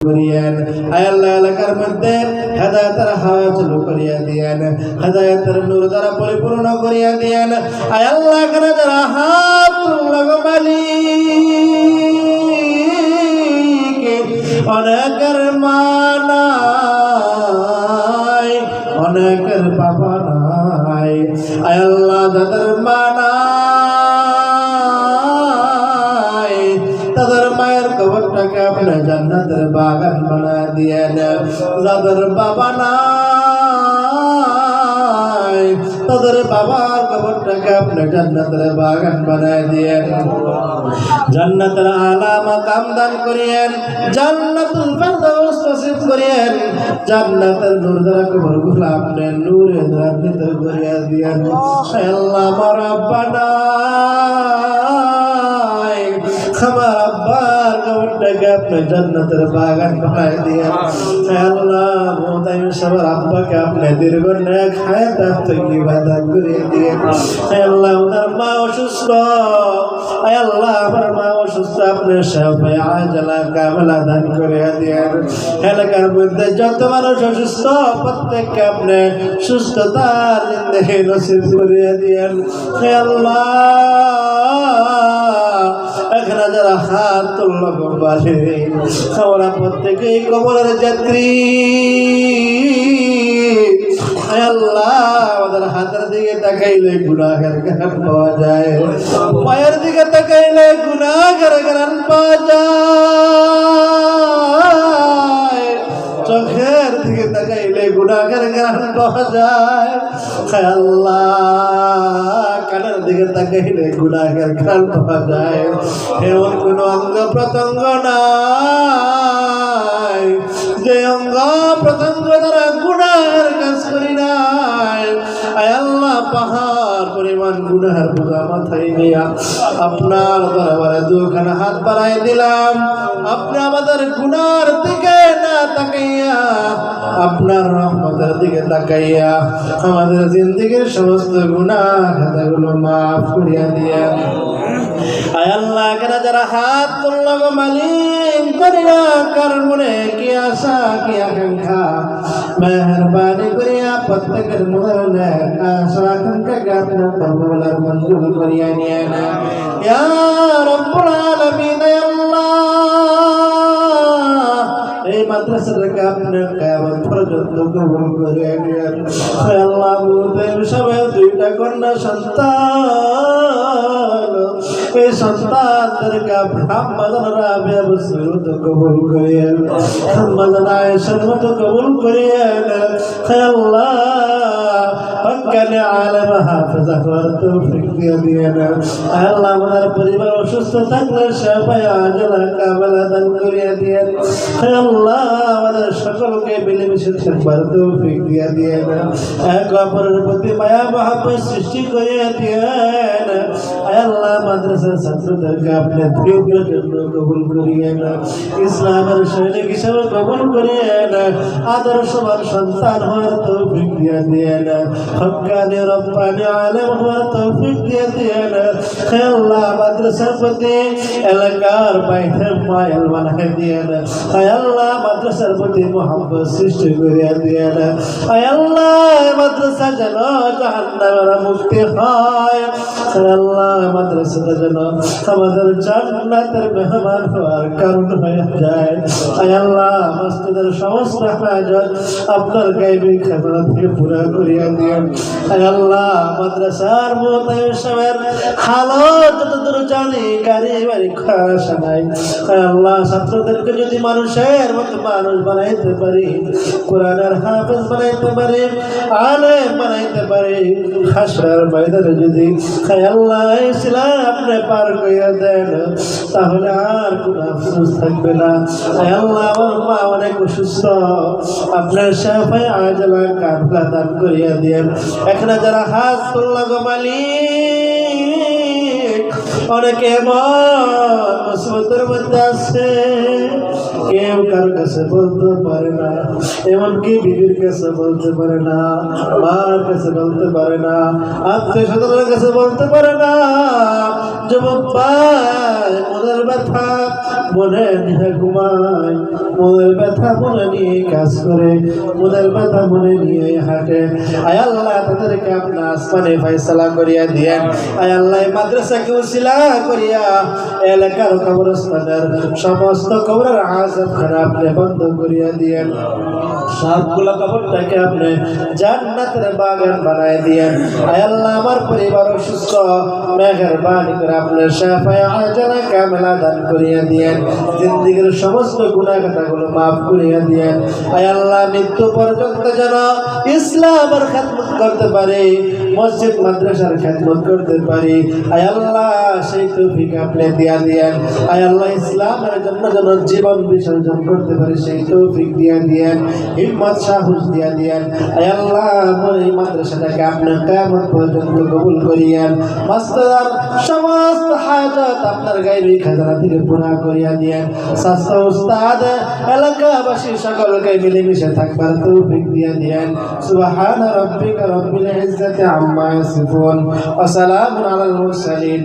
করিয়েন। আল্লাহ এলাকার মধ্যে হেদায়তের হাওয়া চালু করিয়া দিয়েন। হেদায়তের নূর দ্বারা পরিপূর্ণ করিয়া দিয়েন। আল্লাহ এখানে যারা হাত লগমালি অনেকের কবরটাকে জান্নাতের বাগান বানা দিয়েন যাদের বাবা নাই, তাদের বাবার কবরটাকে আপনি জান্নাতের বাগান বানায় দিয়েন জান্নাতের আলা মাকাম দান করিয়েন, জান্নাতুল ফেরদাউস নসিব করিয়েন, জান্নাতের নূর দ্বারা কবরগুলো আপনি নূরে দ্বারান্বিত করিয়া দিয়েন। আল্লাহ আমার আমার এলাকার মধ্যে যত মানুষ অসুস্থ প্রত্যেককে আপনি সুস্থতার জিন্দগি নসিব আল্লাহ। এখানে যারা হাত তুলল কোরবানি আমরা প্রত্যেকেই কবরের যাত্রী। আল্লাহ, আমাদের হাতের দিকে তাকাইলে গুণাগার গান পাওয়া যায়। পায়ের দিকে তাকাইলে গুণাগার গান পাওয়া যায়। আল্লাহ, কানের দিকে তাকাইলে পাওয়া যায়। এমন কোন অঙ্গ প্রত্যঙ্গ যে অঙ্গ প্রত্যঙ্গ দ্বারা গুণার কাজ করি নাই। আল্লাহ, পাহাড় আপনার হাত দিলাম। আমাদের গুনার দিকে না তাকাইয়া, আপনার দিকে তাকাইয়া আমাদের জিন্দিগির সমস্ত গুণা খাতাগুলো মাফ করিয়া দিয়া আল্লাহ কেন যারা হাত তুলল গো মালিক করিয়া কার মনে কি আশা, কি আকাঙ্ক্ষা? মেহরবানি করিয়া প্রত্যেকের মনে আশা আকাঙ্ক্ষাকে আপনার কবুলার মঞ্জুর করিয়া নিয়ে না ইয়া রব্বুল আলামিন মাদ্রাসাটাকে আপনার কেমন পর্যন্ত কবুল করে আল্লাহ সবাই দুইটা কন্যা সন্তান। সন্তানদেরকে ব্রাহ্মণ রাবে বসুত কবুল করিয়েন ব্রাহ্মণ আয়েশার মতো কবুল করিয়েন দিয়ে করিয়ে দিয়ে সৃষ্টি করিয়ে করিয়েন। ইসলামের সৈনিক হিসেবে কবুল করিয়েন। আদর্শবান সন্তান হওয়ার তৌফিক দিয়ে দিয়েন। হকানি হওয়ার তৌফিক দিয়ে দিয়েন। হে আল্লাহ মাদ্রাসার প্রতি এলাকার বাইরে মায়াল বানাই দিয়েন। হে আল্লাহ মাদ্রাসার প্রতি মোহাম্মদ সৃষ্টি করিয়া দিয়েন। হে আল্লাহ মাদ্রাসা যেন জাহান্নামের মুক্তি হয়। আল্লাহ মাদ্রাসাটা যেন আমাদের জান্নাতের মেহমান হওয়ার কারণ হয়ে যায়। আল্লাহ মসজিদের সমস্ত হাজত আপনার গাইবি খাবার থেকে পুরা করিয়া দিয়েন। হে আল্লাহ মাদ্রাসার হালত যতদূর জানি আল্লাহ ছাত্রদেরকে যদি মানুষের মতো মানুষ বানাইতে পারি, কোরআনের হাফেজ বানাইতে পারি বানাইতে পারি যদি আল্লাহ ইসলাম পার কইয়া দেন, তাহলে আর কোনো আফসোস থাকবে না। আল্লাহ আমার মা অনেক আপনার সাফাই আজলা কাফলা দান করিয়া দিয়েন। এখানে যারা হাত তুললা গো মালিক, অনেকে এমন মধ্যে আছে। কেউ কার কাছে বলতে পারে না, এমনকি বিবির কাছে বলতে পারে না, মার কাছে বলতে পারে না, আত্মীয় স্বজনের কাছে বলতে পারে না। যুবক ভাই মনের ব্যথা মনে নিয়ে ঘুমায়, মনের ব্যথা মনে নিয়ে কাজ করে, মনের ব্যথা মনে নিয়ে হাঁটে। আয় আল্লাহ, তাদেরকে আপনার আসমানে করিয়া আয় আল্লাহ করিয়া এলাকার কবরস্থানের সমস্ত কবরের আজাব খানা আপনি বন্ধ করিয়া দিয়েন। সবগুলো কবরটাকে আপনি জান্নাতের বাগান বানায় দিয়েন। আয় আল্লাহ, আমার পরিবার অসুস্থ মেঘের বাণী করে আপনার সাফায় আজানা কামেলা দান করিয়া দিয়েন। জিন্দিগির সমস্ত গুণাগাতাগুলো মাফ করিয়া দিয়েন। আয় আল্লাহ, মৃত্যু পর্যন্ত যেন ইসলামের খেদমত করতে পারে। মসজিদ, মাদ্রাসার খেদমত করতে পারি। আয় আল্লাহ সেই তৌফিক আপনি দিয়া দিয়েন। আয় আল্লাহ ইসলামের জন্য যেন জীবন বিসর্জন করতে পারি, সেই তৌফিক দিয়া দিয়েন। হিম্মত, সাহস দিয়া দিয়েন। আয় আল্লাহ এই মাদ্রাসাটাকে আপনার কেমন পর্যন্ত কবুল করিয়েন। মাস্টার, সমস্ত হাজত আপনার গাইবি খাজানা থেকে পুরা করিয়া দিয়েন। স্বাস্থ্য উস্তাদ, এলাকাবাসী সকলকে মিলেমিশে থাকবার তৌফিক দিয়া দিয়েন। সুবহান রাব্বিকা রব্বিল ইজ্জাতি عما يصفون وسلام على المرسلين